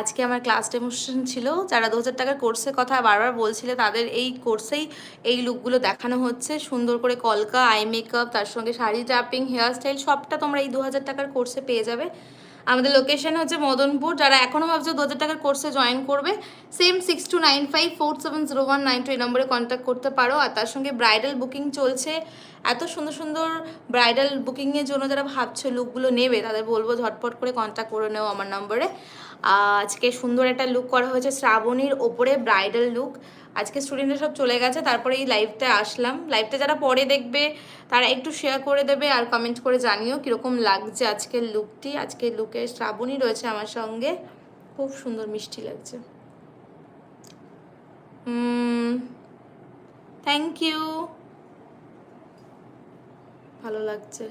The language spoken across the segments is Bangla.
আজকে আমার ক্লাস ডেমোস্ট্রেশন ছিল, যারা দু হাজার টাকার কোর্সের কথা বারবার বলছিলে, তাদের এই কোর্সেই এই লুকগুলো দেখানো হচ্ছে। সুন্দর করে কলকা আই মেকআপ তার সঙ্গে শাড়ি ড্রাপিং হেয়ার স্টাইল সবটা তোমরা এই দু হাজার টাকার কোর্সে পেয়ে যাবে। আমাদের লোকেশন হচ্ছে মদনপুর। যারা এখনও ভাবছ দু হাজার টাকার কোর্সে জয়েন করবে same six two nine five four seven zero one nine two এই নম্বরে কন্ট্যাক্ট করতে পারো। আর তার সঙ্গে ব্রাইডাল বুকিং চলছে। এত সুন্দর সুন্দর ব্রাইডাল বুকিংয়ের জন্য যারা ভাবছ লুকগুলো নেবে, তাদের বলব ঝটপট করে কন্ট্যাক্ট করে নেও আমার নম্বরে আজকে সুন্দর একটা লুক করা হয়েছে শ্রাবণীর ওপরে ব্রাইডাল লুক আজকে স্টুডেন্টরা সব চলে গেছে, তারপরে এই লাইভটা আসলাম। লাইভটা যারা পরে দেখবে, তারা একটু শেয়ার করে দেবে আর কমেন্ট করে জানিও কীরকম লাগছে আজকের লুকটি আজকের লুকে শ্রাবণী রয়েছে আমার সঙ্গে। খুব সুন্দর মিষ্টি লাগছে। থ্যাংক ইউ ভালো লাগছে।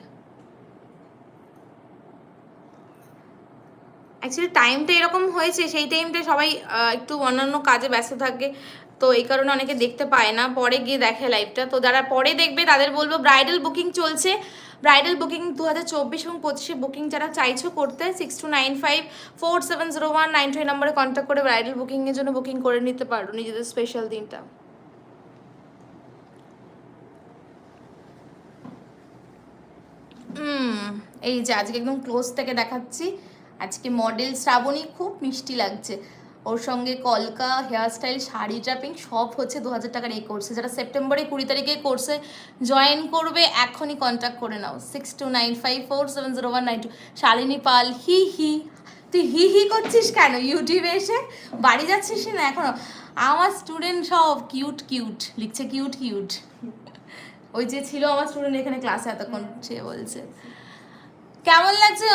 অ্যাকচুয়ালি টাইমটা এরকম হয়েছে, সেই টাইমটা সবাই একটু অন্যান্য কাজে ব্যস্ত থাকে। তো এই কারণে অনেকে দেখতে পায় না। পরে গিয়ে দেখে লাইভটা তো যারা পরে দেখবে, তাদের বলব ব্রাইডাল বুকিং চলছে। ব্রাইডাল বুকিং দু হাজার চব্বিশ এবং পঁচিশে বুকিং যারা চাইছো করতে six two nine five four seven zero one nine two নাম্বারে কন্ট্যাক্ট করে ব্রাইডাল বুকিংয়ের জন্য বুকিং করে নিতে পারো, নিজেদের স্পেশাল দিনটা। এই যে আজকে একদম ক্লোজ থেকে দেখাচ্ছি। আজকে মডেল শ্রাবণী খুব মিষ্টি লাগছে। ওর সঙ্গে কলকা হেয়ার স্টাইল শাড়ি ট্রাপিং সব হচ্ছে দু হাজার টাকার এই কোর্সে যারা সেপ্টেম্বরে কুড়ি তারিখে কোর্সে জয়েন করবে, এখনই কন্ট্যাক্ট করে নাও। Six two nine five four seven zero one nine two Shalini Pal, হি হি। তুই হি হি করছিস কেন? ইউটিউবে এসে বাড়ি যাচ্ছিস না এখনও? আমার স্টুডেন্ট সব কিউট কিউট লিখছে কিউট কিউট ওই যে ছিল আমার স্টুডেন্ট এখানে ক্লাসে এতক্ষণ, সে বলছে। কেমন লাগছে?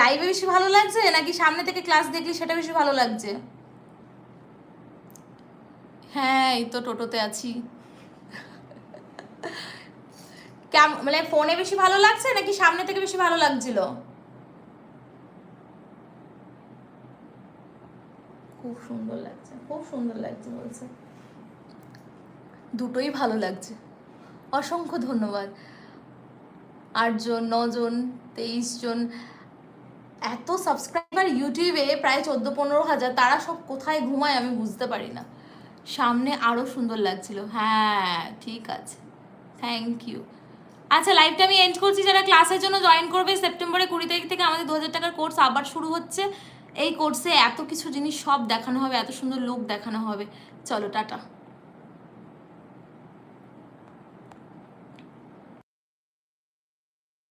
লাইভে বেশি ভালো লাগছে? নাকি সামনে থেকে ক্লাস দেখলি সেটা বেশি ভালো লাগছে? হ্যাঁ এই তো টোটোতে আছি। মানে ফোনে বেশি ভালো লাগছে, নাকি সামনে থেকে বেশি ভালো লাগছিল? খুব সুন্দর লাগছে, খুব সুন্দর লাগছে বলছে। দুটোই ভালো লাগছে। অসংখ্য ধন্যবাদ। আটজন, নজন তেইশ জন এত সাবস্ক্রাইবার ইউটিউবে প্রায় চোদ্দ, পনেরো হাজার। তারা সব কোথায় ঘুমায় আমি বুঝতে পারি না। সামনে আরও সুন্দর লাগছিল। হ্যাঁ ঠিক আছে। থ্যাংক ইউ আচ্ছা লাইভটা আমি এন্ড করছি। যারা ক্লাসের জন্য জয়েন করবে সেপ্টেম্বরে কুড়ি তারিখ থেকে আমাদের দু হাজার টাকার কোর্স আবার শুরু হচ্ছে। এই কোর্সে এত কিছু জিনিস সব দেখানো হবে, এত সুন্দর লুক দেখানো হবে। চলো, টাটা।